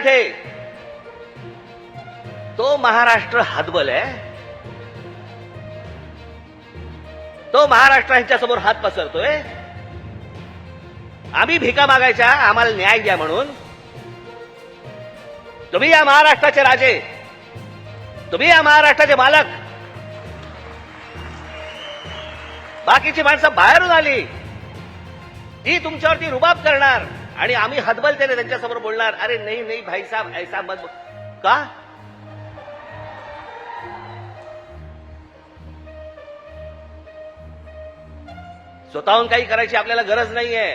मराठे. तो महाराष्ट्र हातबल आहे. तो महाराष्ट्र यांच्यासमोर हात पसरतोय. आम्ही भिका मागायच्या आम्हाला न्याय द्या म्हणून. तुम्ही या महाराष्ट्राचे राजे. तुम्ही या महाराष्ट्राचे मालक. बाकीची माणसं बाहेरून आली. ती तुमच्यावरती रुबाब करणार. आणि आम्ही हतबलतेने त्यांच्यासमोर बोलणार अरे नाही नाही भाई साहेब ऐसा मत का? स्वतःहून काही करायची आपल्याला गरज नाहीये.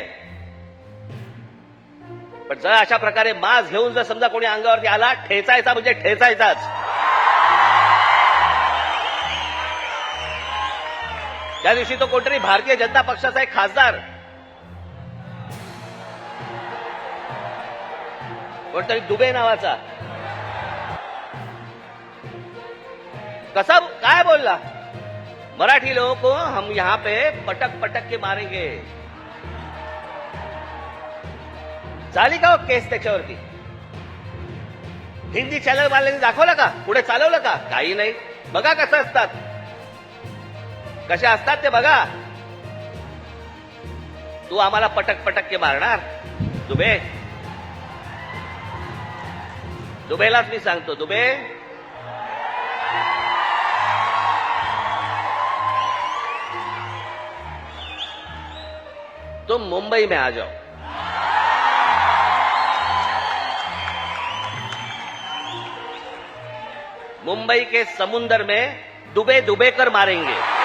पण जर अशा प्रकारे मास घेऊन जर समजा कोणी अंगावरती आला ठेचायचा म्हणजे ठेचायचाच. त्या दिवशी तो कोणतरी भारतीय जनता पक्षाचा एक खासदार कोणतरी दुबे नावाचा. कसा काय बोलला? मराठी लोगों को हम यहाँ पे पटक पटक के मारेंगे. झाली का हो केस त्याच्यावरती? हिंदी चॅनल वाल्यांनी दाखवलं का? पुढे चालवलं का? काही नाही. बघा कसं असतात. कशा असतात ते बघा. तू आम्हाला पटक पटक के मारणार? दुबे. दुबेलाच मी सांगतो, दुबे. तुम मुंबई में आ जाओ। मुंबई के समुंदर में डुबे डुबे कर मारेंगे।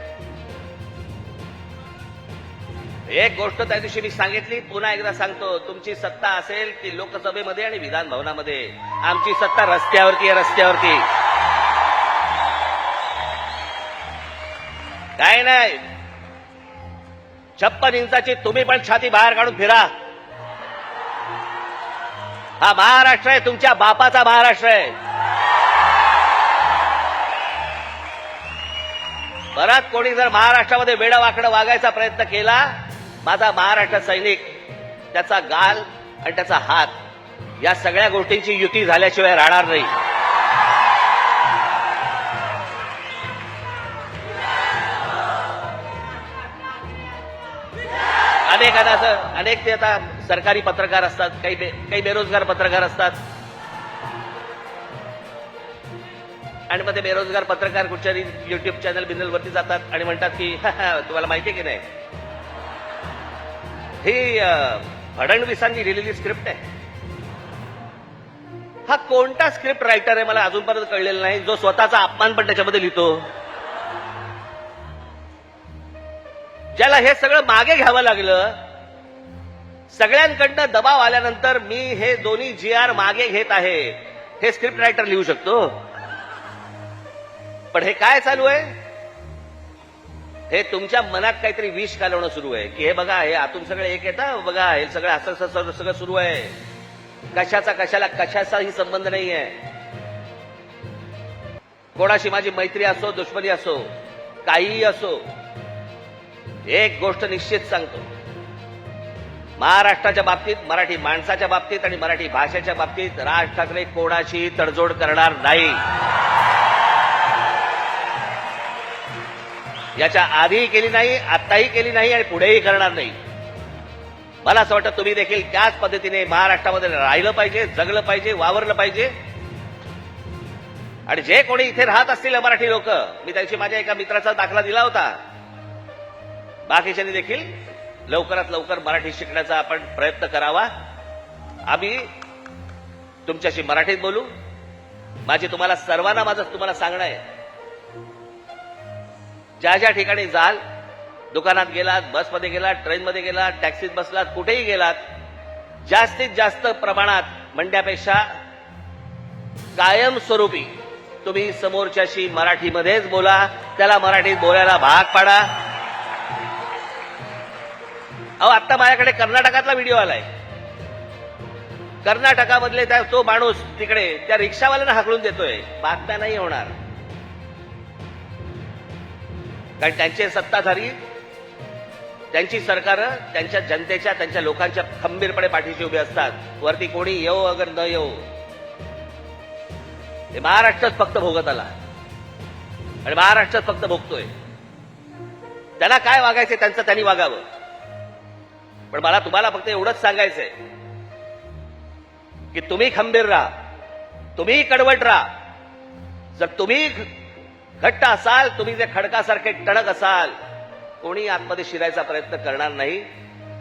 एक गोष्ट त्या दिवशी मी सांगितली पुन्हा एकदा सांगतो तुमची सत्ता असेल ती लोकसभेमध्ये आणि विधान भवनामध्ये आमची सत्ता रस्त्यावरती आहे रस्त्यावरती. काय नाही. छप्पन इंचाची तुम्ही पण छाती बाहेर काढून फिरा. हा महाराष्ट्र आहे तुमच्या बापाचा महाराष्ट्र आहे. परत कोणी जर महाराष्ट्रामध्ये वेडा वाकडं वागायचा प्रयत्न केला माझा महाराष्ट्र सैनिक त्याचा गाल आणि त्याचा हात या सगळ्या गोष्टींची युती झाल्याशिवाय राहणार नाही. अनेकांना असं अनेक ते आता सरकारी पत्रकार असतात काही बे, काही बेरोजगार पत्रकार असतात. आणि मग ते बेरोजगार पत्रकार कुठच्या युट्यूब चॅनल बिनलवरती जातात आणि म्हणतात की तुम्हाला माहिती आहे की नाही? हे फडणवीसांनी लिहिलेली स्क्रिप्ट आहे. हा कोणता स्क्रिप्ट रायटर आहे मला अजूनपर्यंत कळलेला नाही जो स्वतःचा अपमान पण त्याच्यामध्ये लिहितो? ज्याला हे सगळं मागे घ्यावं लागलं सगळ्यांकडनं दबाव आल्यानंतर मी हे दोन्ही जी आर मागे घेत आहे. हे स्क्रिप्ट रायटर लिहू शकतो? पण हे काय चालू आहे? हे तुमच्या मनात काहीतरी विष घालवणं सुरू आहे. की हे बघा हे आतून सगळं एक येतं बघा हे सगळं असं सगळं सगळं सुरू आहे. कशाचा कशाला कशाचाही संबंध नाही आहे. कोणाशी माझी मैत्री असो दुश्मनी असो काहीही असो एक गोष्ट निश्चित सांगतो. महाराष्ट्राच्या बाबतीत मराठी माणसाच्या बाबतीत आणि मराठी भाषेच्या बाबतीत राज ठाकरे कोणाशी तडजोड करणार नाही. याच्या आधीही केली नाही आत्ताही केली नाही आणि पुढेही करणार नाही. मला असं वाटतं तुम्ही देखील त्याच पद्धतीने महाराष्ट्रामध्ये राहिलं पाहिजे जगलं पाहिजे वावरलं पाहिजे. आणि जे कोणी इथे राहत असतील मराठी लोक मी त्यांची माझ्या एका मित्राचा दाखला दिला होता. बाकीच्यांनी देखील लवकरात लवकर मराठी शिकण्याचा आपण प्रयत्न करावा. आम्ही तुमच्याशी मराठीत बोलू. माझी तुम्हाला सर्वांना माझं तुम्हाला सांगणं आहे. ज्या ज्या ठिकाणी जाल दुकानात गेलात बसमध्ये गेलात ट्रेनमध्ये गेलात टॅक्सीत बसलात कुठेही गेलात जास्तीत जास्त प्रमाणात म्हणण्यापेक्षा कायमस्वरूपी तुम्ही समोरच्याशी मराठीमध्येच बोला त्याला मराठीत बोलायला भाग पाडा. अहो आत्ता माझ्याकडे कर्नाटकातला व्हिडिओ आलाय. कर्नाटकामधले त्या तो माणूस तिकडे त्या रिक्षावाल्यानं हाकलून देतोय. बातम्या नाही होणार. कारण त्यांचे सत्ताधारी त्यांची सरकारं त्यांच्या जनतेच्या त्यांच्या लोकांच्या खंबीरपणे पाठीशी उभे असतात. वरती कोणी येऊ अगर न येऊ हे महाराष्ट्रात फक्त भोगत आला आणि महाराष्ट्रात फक्त भोगतोय. त्यांना काय वागायचं त्यांचं त्यांनी वागावं. पण मला तुम्हाला फक्त एवढंच सांगायचंय की तुम्ही खंबीर राहा. तुम्ही कडवट राहा. जर तुम्ही घट्ट असाल तुम्ही जे खडकासारखे टणक असाल कोणी आतमध्ये शिरायचा प्रयत्न करणार नाही.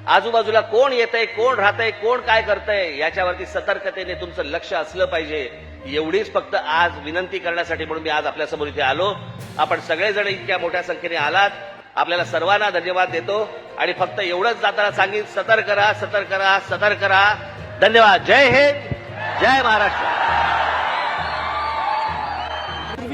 आजूबाजूला कोण येतंय कोण राहतंय कोण काय करतंय याच्यावरती सतर्कतेने तुमचं लक्ष असलं पाहिजे. एवढीच फक्त आज विनंती करण्यासाठी म्हणून मी आज आपल्यासमोर इथे आलो. आपण सगळेजण इतक्या मोठ्या संख्येने आलात. आपल्याला सर्वांना धन्यवाद देतो. आणि फक्त एवढंच जाताना सांगित सतर्क राहा सतर्क राहा सतर्क राहा. धन्यवाद. जय हिंद. जय महाराष्ट्र.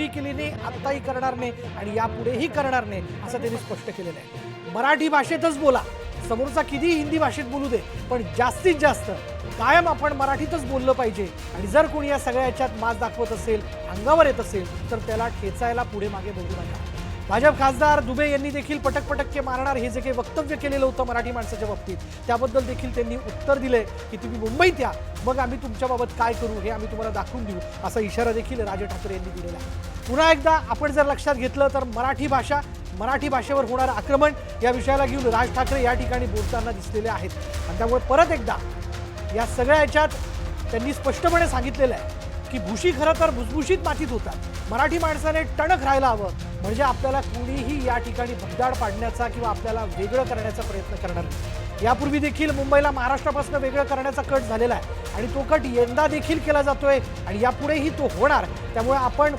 पूर्वी केली नाही आत्ताही करणार नाही आणि यापुढेही करणार नाही असं त्यांनी स्पष्ट केलेलं आहे. मराठी भाषेतच बोला. समोरचा किती हिंदी भाषेत बोलू दे पण जास्तीत जास्त कायम आपण मराठीतच बोललं पाहिजे. आणि जर कोणी या सगळ्या याच्यात माज दाखवत असेल अंगावर येत असेल तर त्याला खेचायला पुढे मागे बघू नका. भाजप खासदार दुबे यांनी देखील पटक पटक्के मारणार. हे जे काही वक्तव्य केलेलं होतं मराठी माणसाच्या बाबतीत त्याबद्दल देखील त्यांनी उत्तर दिलंय की तुम्ही मुंबईत या मग आम्ही तुमच्याबाबत काय करू हे आम्ही तुम्हाला दाखवून देऊ असा इशारा देखील राज ठाकरे यांनी दिलेला आहे. पुन्हा एकदा आपण जर लक्षात घेतलं तर मराठी भाषा मराठी भाषेवर होणारं आक्रमण या विषयाला घेऊन राज ठाकरे या ठिकाणी बोलताना दिसलेले आहेत. आणि त्यामुळे परत एकदा या सगळ्या याच्यात त्यांनी स्पष्टपणे सांगितलेलं आहे की भुशी खरं तर भुसभुशीत मातीत होतात. मराठी माणसाने टणक राहायला हवं. म्हणजे आपल्याला कुणीही या ठिकाणी भगदाड पाडण्याचा किंवा आपल्याला वेगळं करण्याचा प्रयत्न करणार नाही. यापूर्वी देखील मुंबईला महाराष्ट्रापासून वेगळं करण्याचा कट झालेला आहे. आणि तो कट यंदा देखील केला जातोय आणि यापुढेही तो होणार. त्यामुळे आपण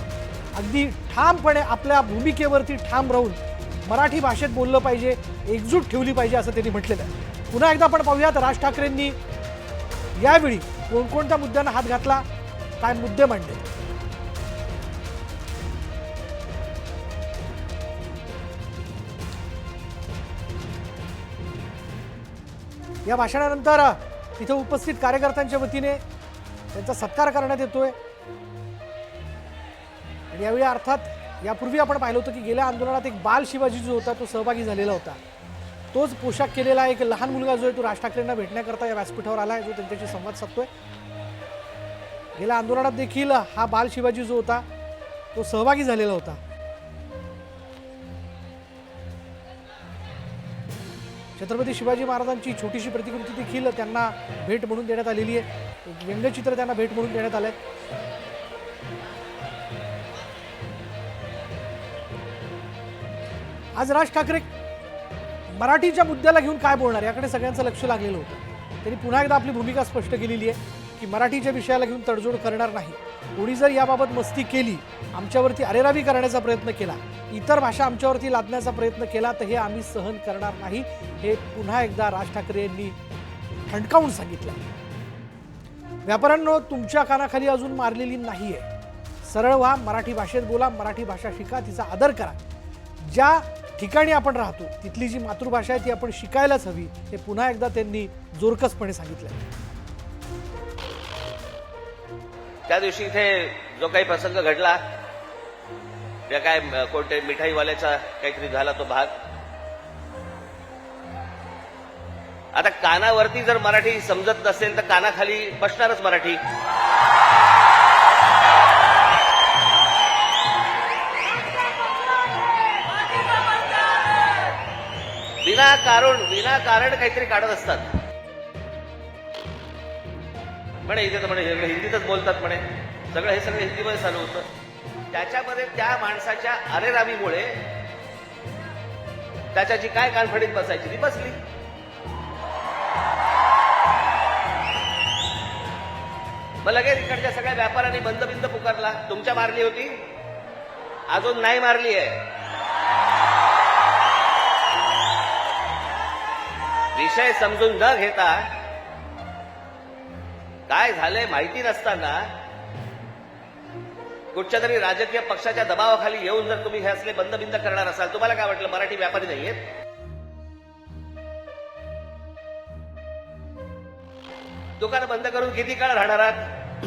अगदी ठामपणे आपल्या भूमिकेवरती ठाम राहून मराठी भाषेत बोललं पाहिजे एकजूट ठेवली पाहिजे असं त्यांनी म्हटलेलं आहे. पुन्हा एकदा आपण पाहूयात राज ठाकरेंनी यावेळी कोणकोणत्या मुद्द्यांना हात घातला? काय मुद्दे मांडले? या भाषणानंतर तिथे उपस्थित कार्यकर्त्यांच्या वतीने त्यांचा सत्कार करण्यात येतोय. आणि यावेळी अर्थात यापूर्वी आपण पाहिलं होतं की गेल्या आंदोलनात एक बाल शिवाजी जो होता तो सहभागी झालेला होता. तोच पोशाख केलेला एक लहान मुलगा जो आहे तो राज ठाकरेंना भेटण्याकरता या व्यासपीठावर आला आहे जो त्यांच्याशी संवाद साधतोय. गेल्या आंदोलनात देखील हा बाल शिवाजी जो होता तो सहभागी झालेला होता. छत्रपती शिवाजी महाराजांची छोटीशी प्रतिकृती देखील त्यांना भेट म्हणून देण्यात आलेली आहे. व्यंगचित्र त्यांना भेट म्हणून देण्यात आलं आज राज ठाकरे मराठीच्या मुद्द्याला घेऊन काय बोलणार? याकडे सगळ्यांचं लक्ष लागलेलं होतं. त्यांनी पुन्हा एकदा आपली भूमिका स्पष्ट केलेली आहे. की मराठीच्या विषयाला घेऊन तडजोड करणार नाही. कोणी जर याबाबत मस्ती केली आमच्यावरती अरेरावी करण्याचा प्रयत्न केला इतर भाषा आमच्यावरती लादण्याचा प्रयत्न केला तर हे आम्ही सहन करणार नाही. हे पुन्हा एकदा राज ठाकरे यांनी ठणकावून सांगितलं. व्यापाऱ्यांनो तुमच्या कानाखाली अजून मारलेली नाही आहे सरळ व्हा मराठी भाषेत बोला मराठी भाषा शिका तिचा आदर करा. ज्या ठिकाणी आपण राहतो तिथली जी मातृभाषा आहे ती आपण शिकायलाच हवी हे पुन्हा एकदा त्यांनी जोरकसपणे सांगितलं. त्या दिवशी इथे जो काही प्रसंग घडला त्या काय कोणत्या कोणते मिठाईवाल्याचा काहीतरी झाला तो भाग. आता कानावरती जर मराठी समजत नसेल तर कानाखाली बसणारच मराठी. विनाकारण विनाकारण काहीतरी काढत असतात. म्हणे इथे तर म्हणे सगळे हिंदीतच बोलतात म्हणे. सगळं हे सगळं हिंदीमध्ये चालू होतं. त्याच्यामध्ये त्या माणसाच्या अरेरावीमुळे त्याच्याची काय कानफडीत बसायची ती बसली. मग लगेच इकडच्या सगळ्या व्यापाऱ्यांनी बंद बिंद पुकारला. तुमच्या मारली होती? अजून नाही मारली आहे. विषय समजून न घेता काय झालंय माहिती नसताना? कुठच्या तरी राजकीय पक्षाच्या दबावाखाली येऊन जर तुम्ही हे असले बंद बिंद करणार असाल तुम्हाला काय वाटलं मराठी व्यापारी नाहीयेत? दुकान बंद करून किती काळ राहणार आहात?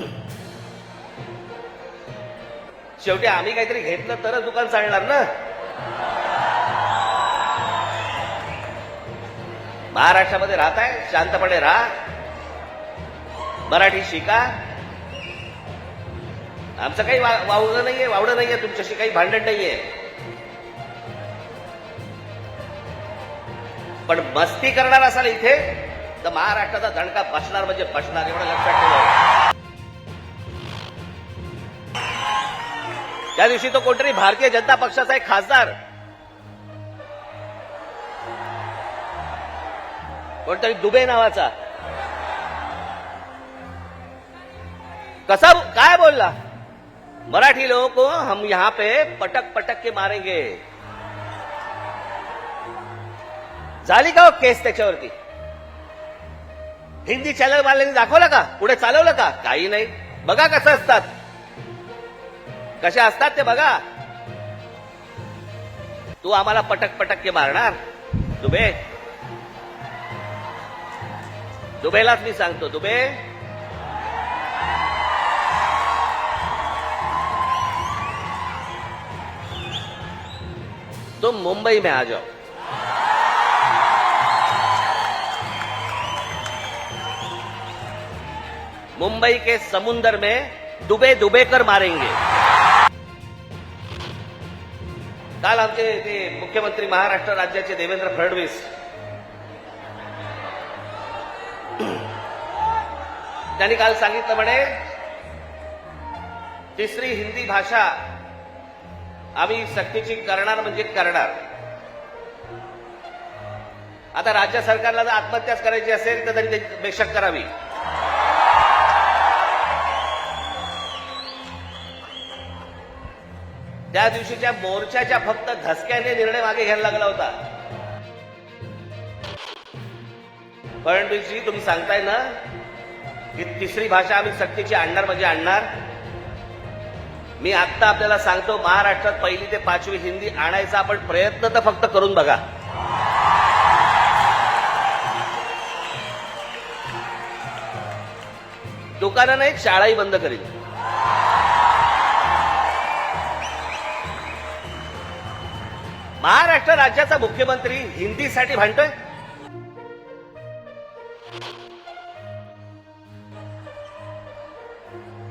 शेवटी आम्ही काहीतरी घेतलं तरच दुकान चालणार ना? महाराष्ट्रामध्ये राहताय शांतपणे राहा. मराठी शिका. आमचं काही वा- नाहीये वावडं नाहीये तुमच्याशी काही भांडण नाहीये. पण मस्ती करणार असाल इथे तर महाराष्ट्राचा दणका बसणार म्हणजे बसणार एवढं लक्षात ठेवा. त्या दिवशी तो कोणतरी भारतीय जनता पक्षाचा एक खासदार. कोणतरी दुबे नावाचा. कसा काय बोलला? मराठी लोगों को हम यहां पे पटक पटक के मारेंगे। झाली का हो केस त्याच्यावरती हिंदी चॅनल वाल्यांनी दाखवलं का? पुढे चालवलं का? काही नाही. बघा कसं असतात. कसे असतात ते बघा. तू आम्हाला पटक पटक के मारणार? दुबे. दुबेलाच मी सांगतो दुबे. तुम मुंबई में आ जाओ। मुंबई के समुंदर में डुबे डुबे कर मारेंगे। काल आमचे ते मुख्यमंत्री महाराष्ट्र राज्याचे देवेंद्र फडणवीस। त्यांनी काल सांगितलं म्हणे तिसरी हिंदी भाषा आम्ही सक्तीची करणार म्हणजे करणार. आता राज्य सरकारला जर आत्महत्याच करायची असेल तर तरी बेशक करावी. त्या दिवशीच्या मोर्चाच्या फक्त धसक्याने निर्णय मागे घ्यायला लागला होता. फडणवीसजी तुम्ही सांगताय ना की तिसरी भाषा आम्ही सक्तीची आणणार म्हणजे आणणार. मी आत्ता आपल्याला सांगतो महाराष्ट्रात पहिली ते पाचवी हिंदी आणायचा आपण प्रयत्न तर फक्त करून बघा. दुकानं नाही शाळाही बंद करीन महाराष्ट्र राज्याचा मुख्यमंत्री हिंदीसाठी भांडतोय?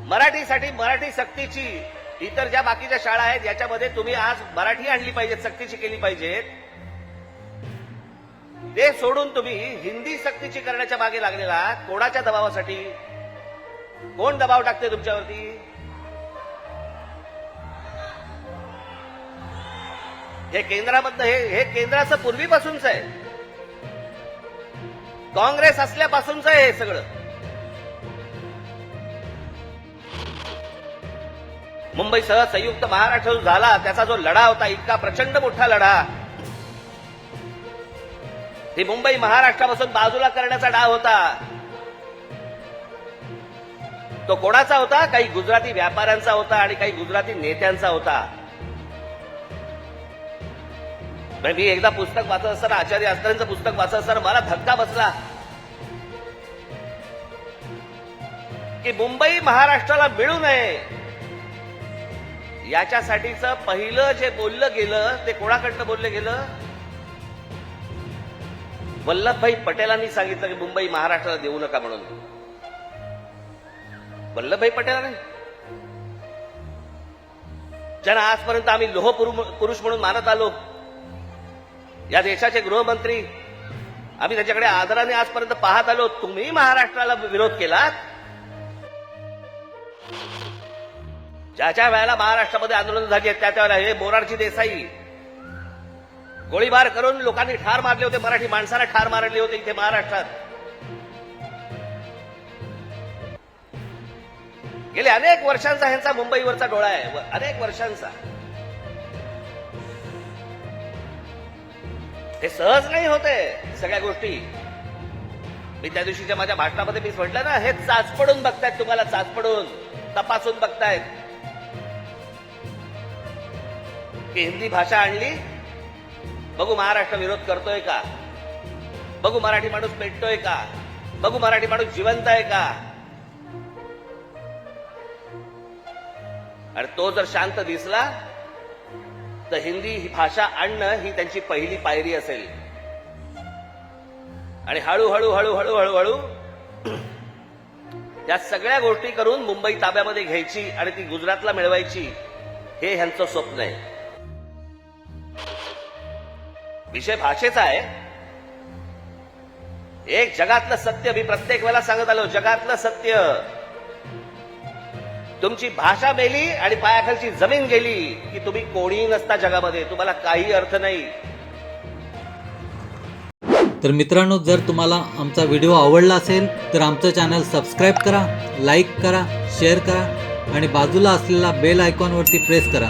मराठीसाठी मराठी सक्तीची इतर ज्या बाकीच्या शाळा आहेत याच्यामध्ये तुम्ही आज मराठी आणली पाहिजेत सक्तीची केली पाहिजेत. ते सोडून तुम्ही हिंदी सक्तीची करण्याच्या मागे लागलेला कोणाच्या दबावासाठी? कोण दबाव टाकते तुमच्यावरती? हे केंद्रामधलं हे हे केंद्राचं पूर्वीपासूनच आहे. काँग्रेस असल्यापासूनच आहे हे सगळं. मुंबईसह संयुक्त महाराष्ट्र जो झाला. त्याचा जो लढा होता इतका प्रचंड मोठा लढा. ती मुंबई महाराष्ट्रापासून बाजूला करण्याचा डाव होता. तो कोणाचा होता? काही गुजराती व्यापाऱ्यांचा होता आणि काही गुजराती नेत्यांचा होता. मी एकदा पुस्तक वाचत असताना आचार्य अस्त्रांचं पुस्तक वाचत असताना मला धक्का बसला. की मुंबई महाराष्ट्राला मिळू नये. याच्यासाठीच पहिलं जे बोललं गेलं ते कोणाकडनं बोललं गेलं? वल्लभभाई पटेलांनी सांगितलं की मुंबई महाराष्ट्राला देऊ नका म्हणून. वल्लभभाई पटेलांनी? ज्यांना आजपर्यंत आम्ही लोह पुरुष म्हणून मानत आलो या देशाचे गृहमंत्री आम्ही त्याच्याकडे आदराने आजपर्यंत पाहत आलो तुम्ही महाराष्ट्राला विरोध केलात? ज्या ज्या वेळेला महाराष्ट्रामध्ये आंदोलन झाली त्या त्या वेळेला हे मोरारजी देसाई गोळीबार करून लोकांनी ठार मारले होते मराठी माणसाला ठार मारले होते इथे महाराष्ट्रात. गेले अनेक वर्षांचा ह्यांचा मुंबईवरचा डोळा आहे व- अनेक वर्षांचा. हे सहज नाही होते सगळ्या गोष्टी. मी त्या दिवशीच्या माझ्या भाषणामध्ये मी म्हटलं ना हे चाचपडून बघतायत तुम्हाला चाचपडून तपासून बघतायत. की हिंदी भाषा आणली? बघू महाराष्ट्र विरोध करतोय का? बघू मराठी माणूस पेटतोय का? बघू मराठी माणूस जिवंत आहे का? आणि तो जर शांत दिसला तर हिंदी ही भाषा आणणं ही त्यांची पहिली पायरी असेल. आणि हळूहळू हळूहळू हळूहळू या सगळ्या गोष्टी करून मुंबई ताब्यामध्ये घ्यायची आणि ती गुजरातला मिळवायची हे ह्यांचं स्वप्न आहे. विषय भाषेचा आहे. एक जगातलं सत्य मी प्रत्येक वेळेला सांगत आलो जगातलं सत्य. तुमची भाषा मेली आणि पायाखालची जमीन गेली की तुम्ही कोणीही नसता जगामध्ये तुम्हाला काही अर्थ नाही. तर मित्रांनो जर तुम्हाला आमचा व्हिडिओ आवडला असेल तर आमचं चॅनल सबस्क्राईब करा लाईक करा शेअर करा आणि बाजूला असलेला बेल आयकॉनवरती प्रेस करा.